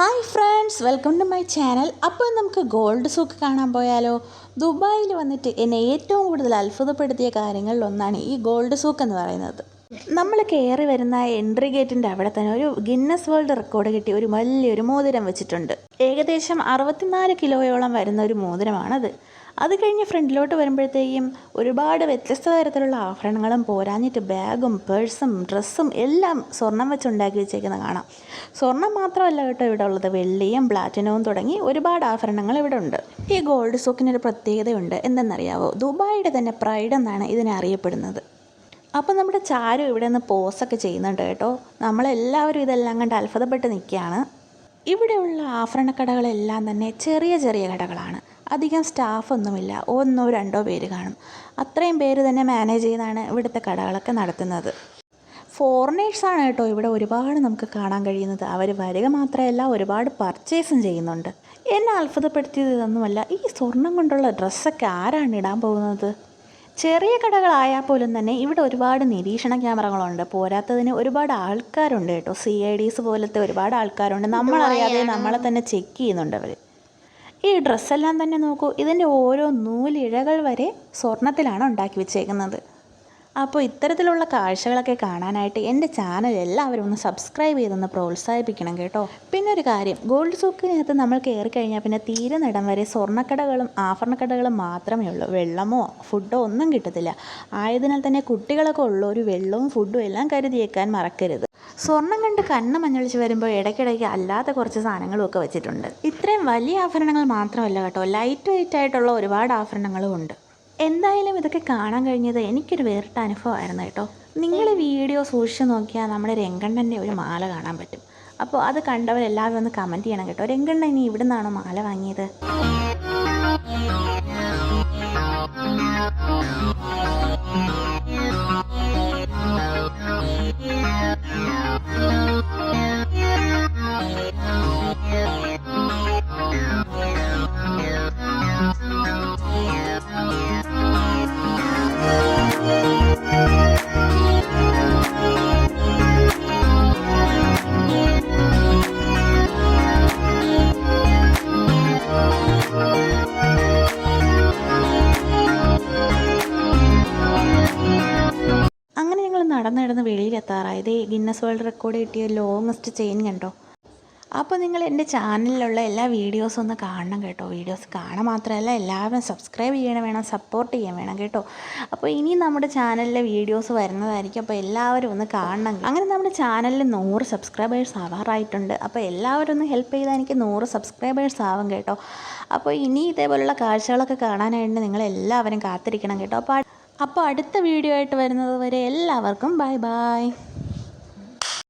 Hi friends welcome to my channel അപ്പോൾ നമുക്ക് gold souk കാണാൻ പോയാലോ? ദുബായിൽ വന്നിട്ട് എന്നെ ഏറ്റവും കൂടുതൽ അത്ഭുതപ്പെടുത്തിയ കാര്യങ്ങളിൽ ഒന്നാണ് ഈ ഗോൾഡ് സൂക്ക് എന്ന് പറയുന്നത്. നമ്മൾ കയറി വരുന്ന എൻട്രി ഗേറ്റിന്റെ അവിടെ തന്നെ ഒരു ഗിന്നസ് വേൾഡ് റെക്കോർഡ് കിട്ടി. ഒരു വലിയൊരു മോതിരം വെച്ചിട്ടുണ്ട്. ഏകദേശം അറുപത്തിനാല് കിലോയോളം വരുന്ന ഒരു മോതിരമാണത്. അത് കഴിഞ്ഞ് ഫ്രണ്ടിലോട്ട് വരുമ്പോഴത്തേക്കും ഒരുപാട് വ്യത്യസ്ത തരത്തിലുള്ള ആഭരണങ്ങളും പോരാഞ്ഞിട്ട് ബാഗും പേഴ്സും ഡ്രസ്സും എല്ലാം സ്വർണം വെച്ചുണ്ടാക്കി വെച്ചേക്കുന്നത് കാണാം. സ്വർണം മാത്രമല്ല കേട്ടോ ഇവിടെ ഉള്ളത്. വെള്ളിയും പ്ലാറ്റിനവും തുടങ്ങി ഒരുപാട് ആഭരണങ്ങൾ ഇവിടെ ഉണ്ട്. ഈ ഗോൾഡ് സോക്കിനൊരു പ്രത്യേകതയുണ്ട്. എന്തെന്നറിയാവോ? ദുബായിയുടെ തന്നെ പ്രൈഡ് എന്നാണ് ഇതിനെ അറിയപ്പെടുന്നത്. അപ്പോൾ നമ്മുടെ ചാരു ഇവിടെ നിന്ന് പോസൊക്കെ ചെയ്യുന്നുണ്ട് കേട്ടോ. നമ്മളെല്ലാവരും ഇതെല്ലാം കണ്ട് അത്ഭുതപ്പെട്ട് നിൽക്കുകയാണ്. ഇവിടെയുള്ള ആഭരണക്കടകളെല്ലാം തന്നെ ചെറിയ ചെറിയ കടകളാണ്. അധികം സ്റ്റാഫൊന്നുമില്ല ഒന്നോ രണ്ടോ പേര് കാണും. അത്രയും പേര് തന്നെ മാനേജ് ചെയ്താണ് ഇവിടുത്തെ കടകളൊക്കെ നടത്തുന്നത്. ഫോറിനേഴ്സാണ് കേട്ടോ ഇവിടെ ഒരുപാട് നമുക്ക് കാണാൻ കഴിയുന്നത്. അവർ വരിക മാത്രമല്ല ഒരുപാട് പർച്ചേസും ചെയ്യുന്നുണ്ട്. എന്നെ അത്ഭുതപ്പെടുത്തിയത് ഇതൊന്നുമല്ല. ഈ സ്വർണം കൊണ്ടുള്ള ഡ്രസ്സൊക്കെ ആരാണ് ഇടാൻ പോകുന്നത്? ചെറിയ കടകളായാൽ പോലും തന്നെ ഇവിടെ ഒരുപാട് നിരീക്ഷണ ക്യാമറകളുണ്ട്. പോരാത്തതിന് ഒരുപാട് ആൾക്കാരുണ്ട് കേട്ടോ. സി ഐ ഡീസ് പോലത്തെ ഒരുപാട് ആൾക്കാരുണ്ട്. നമ്മളറിയാതെ നമ്മളെ തന്നെ ചെക്ക് ചെയ്യുന്നുണ്ട് അവർ ഈ ഡ്രസ്സെല്ലാം തന്നെ നോക്കൂ. ഇതിന്റെ ഓരോ നൂലിഴകൾ വരെ സ്വർണത്തിലാണ് ഉണ്ടാക്കി വെച്ചേക്കുന്നത്. അപ്പോൾ ഇത്തരത്തിലുള്ള കാഴ്ചകളൊക്കെ കാണാനായിട്ട് എന്റെ ചാനൽ എല്ലാവരും ഒന്ന് സബ്സ്ക്രൈബ് ചെയ്തൊന്ന് പ്രോത്സാഹിപ്പിക്കണം കേട്ടോ. പിന്നെ ഒരു കാര്യം ഗോൾഡ് സൂക്കിനകത്ത് നമ്മൾ കയറി കഴിഞ്ഞാൽ പിന്നെ തീരെ നടം വരെ സ്വർണക്കടകളും ആഭരണക്കടകളും മാത്രമേ ഉള്ളൂ. വെള്ളമോ ഫുഡോ ഒന്നും കിട്ടത്തില്ല. ആയതിനാൽ തന്നെ കുട്ടികളൊക്കെ ഉള്ള ഒരു വെള്ളവും ഫുഡും എല്ലാം കരുതിയേക്കാൻ മറക്കരുത്. സ്വർണം കണ്ട് കണ്ണ് മഞ്ഞളിച്ച് വരുമ്പോൾ ഇടയ്ക്കിടയ്ക്ക് അല്ലാത്ത കുറച്ച് സാധനങ്ങളും ഒക്കെ വെച്ചിട്ടുണ്ട്. ഇത്രയും വലിയ ആഭരണങ്ങൾ മാത്രമല്ല കേട്ടോ ലൈറ്റ് വെയിറ്റ് ആയിട്ടുള്ള ഒരുപാട് ആഭരണങ്ങളും ഉണ്ട്. എന്തായാലും ഇതൊക്കെ കാണാൻ കഴിഞ്ഞത് എനിക്കൊരു വേറിട്ട അനുഭവമായിരുന്നു കേട്ടോ. നിങ്ങൾ വീഡിയോ സൂക്ഷിച്ച് നോക്കിയാൽ നമ്മുടെ രംഗണ്ണന്റെ ഒരു മാല കാണാൻ പറ്റും. അപ്പോൾ അത് കണ്ടവരെല്ലാവരും ഒന്ന് കമന്റ് ചെയ്യണം കേട്ടോ. രംഗണ്ണൻ ഇനി ഇവിടെ നിന്നാണോ മാല വാങ്ങിയത്? ഇതേ ഗിന്നസ് വേൾഡ് റെക്കോർഡ് കിട്ടിയ ലോങ്ങസ്റ്റ് ചെയിൻ കണ്ടോ? അപ്പോൾ നിങ്ങൾ എന്റെ ചാനലിലുള്ള എല്ലാ വീഡിയോസും ഒന്ന് കാണണം കേട്ടോ. വീഡിയോസ് കാണാൻ മാത്രമല്ല എല്ലാവരും സബ്സ്ക്രൈബ് ചെയ്യണം വേണം സപ്പോർട്ട് ചെയ്യാൻ വേണം കേട്ടോ. അപ്പോൾ ഇനി നമ്മുടെ ചാനലിലെ വീഡിയോസ് വരുന്നതായിരിക്കും. അപ്പോൾ എല്ലാവരും ഒന്ന് കാണണം. അങ്ങനെ നമ്മുടെ ചാനലിൽ നൂറ് സബ്സ്ക്രൈബേഴ്സ് ആവാറായിട്ടുണ്ട്. അപ്പോൾ എല്ലാവരും ഒന്ന് ഹെൽപ്പ് ചെയ്താൽ എനിക്ക് നൂറ് സബ്സ്ക്രൈബേഴ്സ് ആവും കേട്ടോ. അപ്പോൾ ഇനി ഇതേപോലുള്ള കാഴ്ചകളൊക്കെ കാണാനായിട്ട് നിങ്ങൾ എല്ലാവരും കാത്തിരിക്കണം കേട്ടോ. അപ്പോൾ അപ്പോൾ അടുത്ത വീഡിയോ ആയിട്ട് വരുന്നത് വരെ എല്ലാവർക്കും ബൈ ബൈ.